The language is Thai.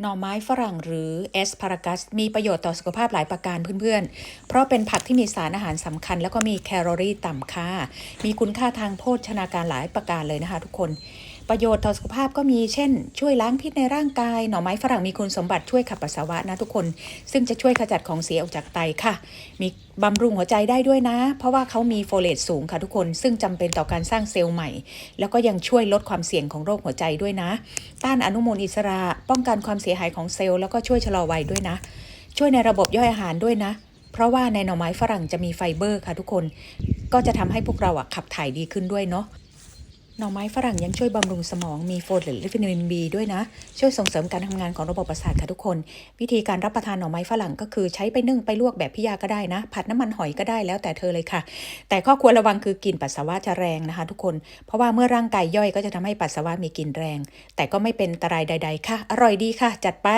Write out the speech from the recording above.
หน่อไม้ฝรั่งหรือแอสพารากัส มีประโยชน์ต่อสุขภาพหลายประการเพื่อนๆ เพราะเป็นผักที่มีสารอาหารสำคัญ แล้วก็มีแคลอรี่ต่ำค่ะมีคุณค่าทางโภชนาการหลายประการเลยนะคะทุกคน ประโยชน์ต่อสุขภาพก็มีเช่น ช่วยล้างพิษในร่างกาย หน่อไม้ฝรั่งมีคุณสมบัติช่วยขับปัสสาวะนะทุกคน ซึ่งจะช่วยขจัดของเสียออกจากไตค่ะ มีบำรุงหัวใจได้ด้วยนะ เพราะว่าเขามีโฟเลตสูงค่ะทุกคน ซึ่งจำเป็นต่อการสร้างเซลล์ใหม่ แล้วก็ยังช่วยลดความเสี่ยงของโรคหัวใจด้วยนะ ต้านอนุมูลอิสระ ป้องกันความเสียหายของเซลล์แล้วก็ช่วยชะลอวัยด้วยนะ ช่วยในระบบย่อยอาหารด้วยนะ เพราะว่าในหน่อไม้ฝรั่งจะมีไฟเบอร์ค่ะทุกคน ก็จะทำให้พวกเราขับถ่ายดีขึ้นด้วยเนาะ หน่อไม้ฝรั่งยังช่วยบำรุงสมองมีโฟเลตและวิตามิน B ด้วยนะ ช่วยส่งเสริมการทำงานของระบบประสาทค่ะทุกคน วิธีการรับประทานหน่อไม้ฝรั่งก็คือใช้ไปนึ่งไปลวกแบบพี่ยาก็ได้นะ ผัดน้ำมันหอยก็ได้แล้วแต่เธอเลยค่ะ แต่ข้อควรระวังคือกลิ่นปัสสาวะจะแรงนะคะ ทุกคน เพราะว่าเมื่อร่างกายย่อยก็จะทำให้ปัสสาวะมีกลิ่นแรง แต่ก็ไม่เป็นอันตรายใด ๆ ค่ะ อร่อยดีค่ะ จัดไป